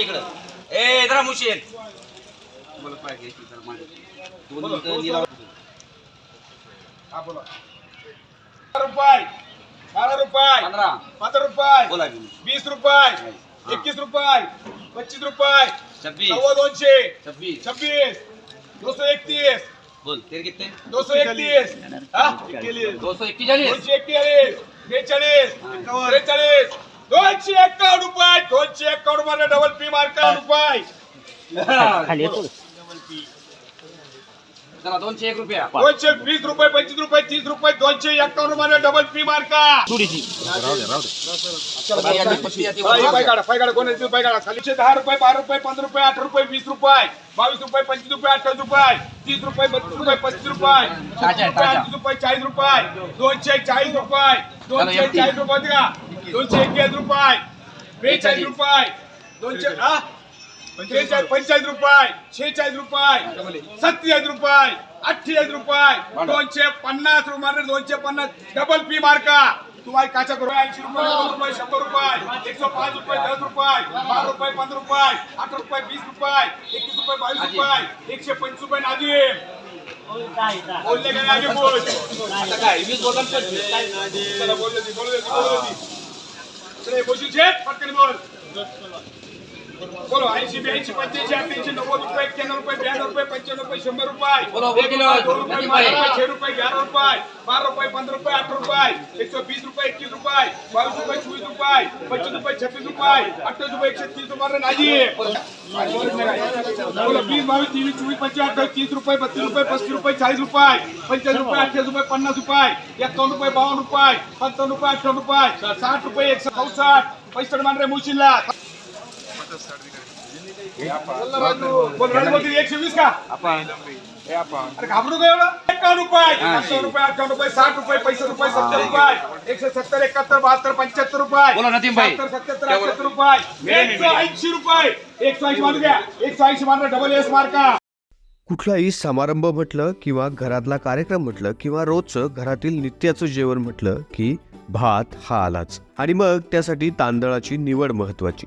इकडं. ए जरा मुशील मला पाहिजे तर मागे. दोन मिनिटं निलाव हा, बोला. बारा रुपये. बारा रुपये. पंधरा. पंधरा रुपये. बोला की वीस रुपये. एकवीस रुपये. पच्चीस रुपये. छब्बीस. सव्वा दोनशे. छब्बीस. छब्बीस. दो सौ एकतीस. बोल तेरे कितने? दो सौ एकतीस. हा? दो सौ एक्केचाळीस दोनशे एकतीस बेचाळीस. त्रेचाळीस दोनशे एक्कावन्न रुपये दोनशे एक्कावन्नमध्ये डबल पी मार्क रुपये. दोनशे एक रुपया. दोनशे वीस रुपये पंचवीस रुपये तीस रुपये दोनशे एक्कावन्नमध्ये डबल पी मार्का पाय काढा पाय काढा कोणाचे पाय काढा खालीचे दहा रुपये बारा रुपये पंधरा रुपये अठरा रुपये वीस रुपये बावीस रुपये पंचवीस रुपये अठ्ठावीस रुपये तीस रुपये बत्तीस रुपये पस्तीस रुपये रुपये चाळीस रुपये दोनशे चाळीस रुपये दोनशे चाळीस रुपये दोनशे एकवीस रुपये. बेचाळीस रुपये. दोनशे हा? त्रेचाळीस पंचेचाळीस रुपये. शेहेचाळीस रुपये. सत्तेचाळीस रुपये. अठ्ठेचाळीस रुपये. दोनशे पन्नास रुपये दोनशे पन्नास. डबल पी मार्का. तुम्हाला काचा करू. ऐंशी रुपये रुपये शंभर रुपये. एकशे पाच रुपये दस रुपये. बारा रुपये पंधरा रुपये. अठरा रुपये वीस रुपये. एकवीस रुपये बावीस रुपये. एकशे पंचवीस रुपये नाजी बोलले काय आगे बोल? आता काय वीस बोला आणि पंचवीस. चला बोलले बोलले ती बोलले ती चले बसू शेठ पटकन बोल. बोलो ऐंशी ब्याऐंशी पंच्याऐंशी अठ्ठ्याऐंशी नव्वद रुपये एक्क्याण्णव रुपये ब्याण्णव रुपये पंच्याण्णव रुपये शंभर रुपये. बोलो, बोल एक किलो. रुपये, दोन रुपये नक्की रुपये छह रुपये ग्यारह रुपये बारह रुपये पंद्रह रुपये अठारह रुपये एक सौ बीस रुपये इक्कीस रुपये बाईस रुपये चौबीस रुपये पच्चीस रुपये छत्तीस रुपये अट्ठाईस रुपये एकशे तीस रुपये नाजी बोलो बावीस तेवीस चोवीस पंचवीस अठ्ठावीस तीस रुपये बत्तीस रुपये पस्तीस रुपये चाळीस रुपये पंचाळीस रुपये अठ्ठावीस रुपये पन्नास रुपये एकावन्न रुपये बावन्न रुपये पंचावन्न रुपये अठ्ठावन्न रुपये साठ रुपये एकशे चौसष्ट पैसठ मांडरे रे मुशीला बोल रणमोदी एकशे वीस का? अरे घाबरू का एवढं. एकावन्न रुपये अठ्ठावन्न रुपये अठ्ठावन्न रुपये साठ रुपये पैसठ रुपये सत्तर रुपये एकशे सत्तर एकाहत्तर बहात्तर पंच्याहत्तर रुपये. बोला नदीम भाई. सत्तर अठ्याहत्तर रुपये. एकशे ऐंशी रुपये. एकशे ऐंशी मानू द्या. एकशे ऐंशी डबल एस मार्का कुठलाही समारंभ म्हटलं किंवा घरातला कार्यक्रम म्हटलं किंवा रोजचं घरातील नित्याचं जेवण म्हटलं की भात हा आलाच. आणि मग त्यासाठी तांदळाची निवड महत्वाची.